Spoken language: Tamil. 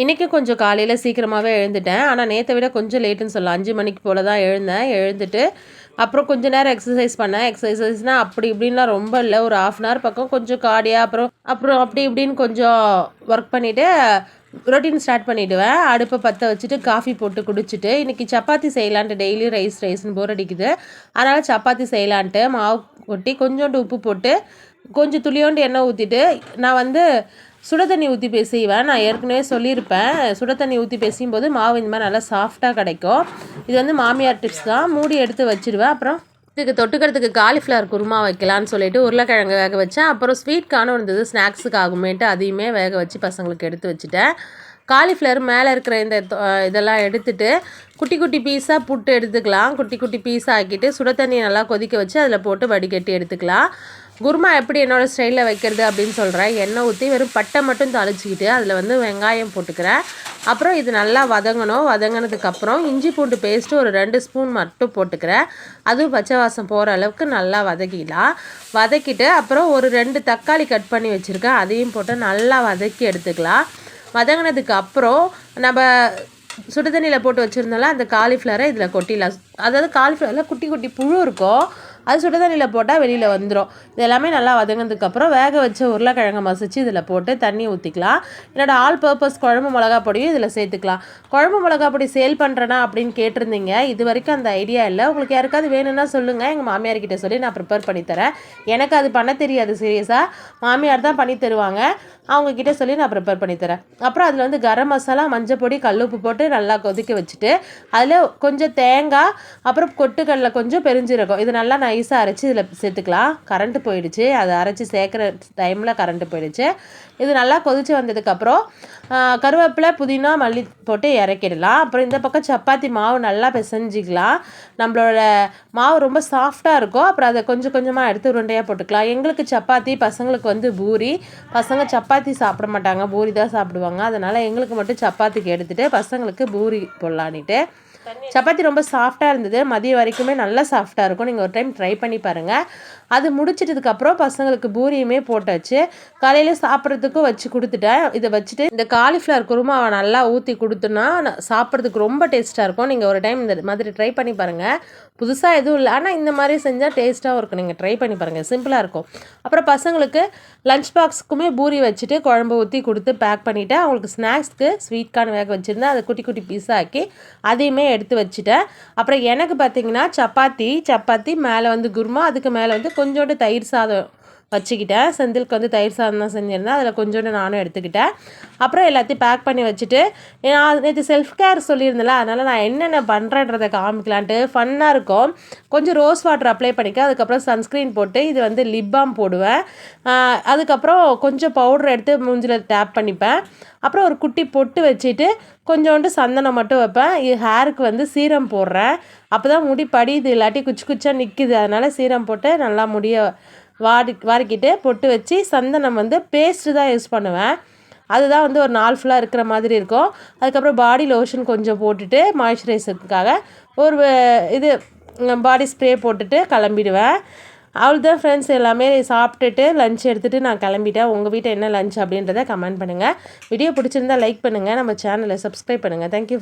இன்றைக்கி கொஞ்சம் காலையில் சீக்கிரமாகவே எழுந்துட்டேன். ஆனால் நேற்றை விட கொஞ்சம் லேட்டுன்னு சொல்லலாம். அஞ்சு மணிக்கு போல் தான் எழுந்தேன். எழுந்துட்டு அப்புறம் கொஞ்ச நேரம் எக்ஸசைஸ் பண்ணேன். எக்ஸசைஸ்னால் அப்படி இப்படின்லாம் ரொம்ப இல்லை. ஒரு ஆஃப் அன் ஹவர் பக்கம் கொஞ்சம் காடியாக அப்புறம் அப்புறம் அப்படி இப்படின்னு கொஞ்சம் ஒர்க் பண்ணிவிட்டு ரொட்டீன் ஸ்டார்ட் பண்ணிவிடுவேன் அடுப்பை பற்ற வச்சுட்டு காஃபி போட்டு குடிச்சிட்டு இன்றைக்கி சப்பாத்தி செய்யலான்ட்டு டெய்லி ரைஸ் ரைஸ்னு போர் அடிக்குது. அதனால் சப்பாத்தி செய்யலான்ட்டு மாவு கொட்டி கொஞ்சோண்டு உப்பு போட்டு கொஞ்சம் துளியோண்டு எண்ணெய் ஊற்றிட்டு நான் வந்து சுட தண்ணி ஊற்றி பேசிவேன் நான் ஏற்கனவே சொல்லியிருப்பேன். சுட தண்ணி ஊற்றி பேசியும் மாவு இந்த மாதிரி நல்லா சாஃப்டாக கிடைக்கும். இது வந்து மாமியார் டிப்ஸ் தான். மூடி எடுத்து வச்சுருவேன். அப்புறம் இதுக்கு தொட்டுக்கிறதுக்கு காலிஃப்ளவர் குருமா வைக்கலான்னு சொல்லிட்டு உருளைக்கிழங்கு வேக வச்சேன். அப்புறம் ஸ்வீட் காணும் இருந்தது. ஸ்நாக்ஸுக்கு ஆகுமேட்டு அதையுமே வேக வச்சு பசங்களுக்கு எடுத்து வச்சுட்டேன். காலிஃப்ளவர் மேலே இருக்கிற இந்த இதெல்லாம் எடுத்துட்டு குட்டி குட்டி பீஸாக புட்டு எடுத்துக்கலாம். குட்டி குட்டி பீஸாக ஆக்கிட்டு சுட தண்ணியை நல்லா கொதிக்க வச்சு அதில் போட்டு வடிகட்டி எடுத்துக்கலாம். குருமா எப்படி என்னோடய ஸ்டைலில் வைக்கிறது அப்படின்னு சொல்கிறேன் எண்ணெய் ஊற்றி வெறும் பட்டை மட்டும் தாளிச்சிக்கிட்டு அதில் வந்து வெங்காயம் போட்டுக்கிறேன். அப்புறம் இது நல்லா வதங்கணும். வதங்கினதுக்கப்புறம் இஞ்சி பூண்டு பேஸ்ட்டு ஒரு ரெண்டு ஸ்பூன் மட்டும் போட்டுக்கிறேன். அதுவும் பச்சை வாசம் போகிற அளவுக்கு நல்லா வதக்கிடலாம். வதக்கிட்டு அப்புறம் ஒரு ரெண்டு தக்காளி கட் பண்ணி வச்சுருக்கேன். அதையும் போட்டு நல்லா வதக்கி எடுத்துக்கலாம். வதங்கினதுக்கு அப்புறம் நம்ம சுடுதண்ணியில் போட்டு வச்சுருந்தோம்ல அந்த காலிஃப்ளவரை இதில் கொட்டிடலாம். அதாவது காலிஃப்ளவரில் குட்டி குட்டி புழு இருக்கும். அது சுடு தண்ணியில் போட்டால் வெளியில் வந்துடும் இது எல்லாமே நல்லா வதங்கினதுக்கப்புறம் வேக வச்ச உருளைக்கிழங்கு மசிச்சு இதில் போட்டு தண்ணி ஊற்றிக்கலாம் என்னோடய ஆல் பர்பஸ் குழம்பு மிளகா பொடியும் இதில் சேர்த்துக்கலாம். குழம்பு மிளகா பொடி சேல் பண்ணுறேனா அப்படின்னு கேட்டிருந்தீங்க. இது வரைக்கும் அந்த ஐடியா இல்லை. உங்களுக்கு யாருக்காவது வேணும்னா சொல்லுங்கள் எங்கள் மாமியார்கிட்ட சொல்லி நான் ப்ரிப்பேர் பண்ணி தரேன். எனக்கு அது பண்ண தெரியாது சீரியஸாக மாமியார் தான் பண்ணி தருவாங்க. அவங்கக்கிட்ட சொல்லி நான் ப்ரிப்பேர் பண்ணி தரேன். அப்புறம் அதில் வந்து கரம் மசாலா மஞ்சள் பொடி கல்லுப்பு போட்டு நல்லா கொதிக்க வச்சுட்டு அதில் கொஞ்சம் தேங்காய் அப்புறம் கொட்டுக்கடலை கொஞ்சம் பெருஞ்சீரகம். இது நல்லா நைஸாக அரைச்சி இதில் சேர்த்துக்கலாம். கரண்ட்டு போயிடுச்சு. அதை அரைச்சி சேர்க்குற டைமில் கரண்ட்டு போயிடுச்சு. இது நல்லா கொதித்து வந்ததுக்கப்புறம் கருவேப்பிலை புதினா மல்லி போட்டு இறக்கிடலாம். அப்புறம் இந்த பக்கம் சப்பாத்தி மாவு நல்லா பிசைஞ்சிக்கலாம். நம்மளோட மாவு ரொம்ப சாஃப்டாக இருக்கும். அப்புறம் அதை கொஞ்சம் கொஞ்சமாக எடுத்து உருண்டையாக போட்டுக்கலாம். எங்களுக்கு சப்பாத்தி பசங்களுக்கு வந்து பூரி. பசங்க சப்பாத்தி சாப்பிட மாட்டாங்க. பூரி தான் சாப்பிடுவாங்க. அதனால் எங்களுக்கு மட்டும் சப்பாத்திக்கு எடுத்துகிட்டு பசங்களுக்கு பூரி போடலான்ட்டு சப்பாத்தி ரொம்ப சாஃப்டாக இருந்தது. மதியம் வரைக்குமே நல்லா சாஃப்டாக இருக்கும். நீங்கள் ஒரு டைம் ட்ரை பண்ணி பாருங்கள் அது முடிச்சிட்டதுக்கப்புறம் பசங்களுக்கு பூரியுமே போட்டாச்சு. காலையில் சாப்பிட்றதுக்கும் வச்சு கொடுத்துட்டேன். இதை வச்சுட்டு இந்த காலிஃப்ளவர் குருமாவை நல்லா ஊற்றி கொடுத்தோன்னா சாப்பிட்றதுக்கு ரொம்ப டேஸ்ட்டாக இருக்கும். நீங்கள் ஒரு டைம் இந்த மாதிரி ட்ரை பண்ணி பாருங்கள் புதுசாக எதுவும் இல்லை. ஆனால் இந்த மாதிரி செஞ்சால் டேஸ்ட்டாகவும் இருக்கும். நீங்கள் ட்ரை பண்ணி பாருங்கள் சிம்பிளாக இருக்கும். அப்புறம் பசங்களுக்கு லஞ்ச் பாக்ஸுக்குமே பூரி வச்சுட்டு குழம்பு ஊற்றி கொடுத்து பேக் பண்ணிவிட்டு அவங்களுக்கு ஸ்நாக்ஸ்க்கு ஸ்வீட் கார்ன் வேக வச்சுருந்தேன். அதை குட்டி குட்டி பீஸாக ஆக்கி அதையுமே எடுத்து வச்சுட்டேன். அப்புறம் எனக்கு பார்த்திங்கன்னா சப்பாத்தி சப்பாத்தி மேலே வந்து குருமா அதுக்கு மேலே வந்து கொஞ்சோண்டு தயிர் சாதம் வச்சுக்கிட்டேன். செந்திலுக்கு வந்து தயிர் சாதம் தான் செஞ்சுருந்தேன். அதில் கொஞ்சோண்டு நானும் எடுத்துக்கிட்டேன். அப்புறம் எல்லாத்தையும் பேக் பண்ணி வச்சுட்டு நான் நேற்று செல்ஃப் கேர் சொல்லியிருந்தேன்ல அதனால் நான் என்னென்ன பண்ணுறேன்றதை காமிக்கலான்ட்டு ஃபன்னாக இருக்கும். கொஞ்சம் ரோஸ் வாட்டர் அப்ளை பண்ணிக்க அதுக்கப்புறம் சன்ஸ்க்ரீன் போட்டு இது வந்து லிப் பாம் போடுவேன். அதுக்கப்புறம் கொஞ்சம் பவுடர் எடுத்து மூஞ்சில் டேப் பண்ணிப்பேன். அப்புறம் ஒரு குட்டி பொட்டு வச்சுட்டு கொஞ்சோண்டு சந்தனம் மட்டும் வைப்பேன். இது ஹேருக்கு வந்து சீரம் போடுறேன். அப்போ தான் முடி படியுது இல்லாட்டி குச்சி குச்சாக நிற்கிது அதனால் சீரம் போட்டு நல்லா முடிய வாடி வாடிக்கிட்டு பொட்டு வச்சு சந்தனம் வந்து பேஸ்ட்டு தான் யூஸ் பண்ணுவேன். அதுதான் வந்து ஒரு நாள் ஃபுல்லாக இருக்கிற மாதிரி இருக்கும். அதுக்கப்புறம் பாடி லோஷன் கொஞ்சம் போட்டுட்டு மாய்ஸ்சரைசருக்காக ஒரு இது பாடி ஸ்ப்ரே போட்டுட்டு கிளம்பிடுவேன். அவ்வளோதான் ஃப்ரெண்ட்ஸ் எல்லாமே சாப்பிட்டுட்டு லஞ்ச் எடுத்துகிட்டு நான் கிளம்பிட்டேன். உங்கள் வீட்டை என்ன லஞ்ச் அப்படின்றத கமெண்ட் பண்ணுங்கள் வீடியோ பிடிச்சிருந்தா லைக் பண்ணுங்கள் நம்ம சேனலை சப்ஸ்கிரைப் பண்ணுங்கள் தேங்க்யூ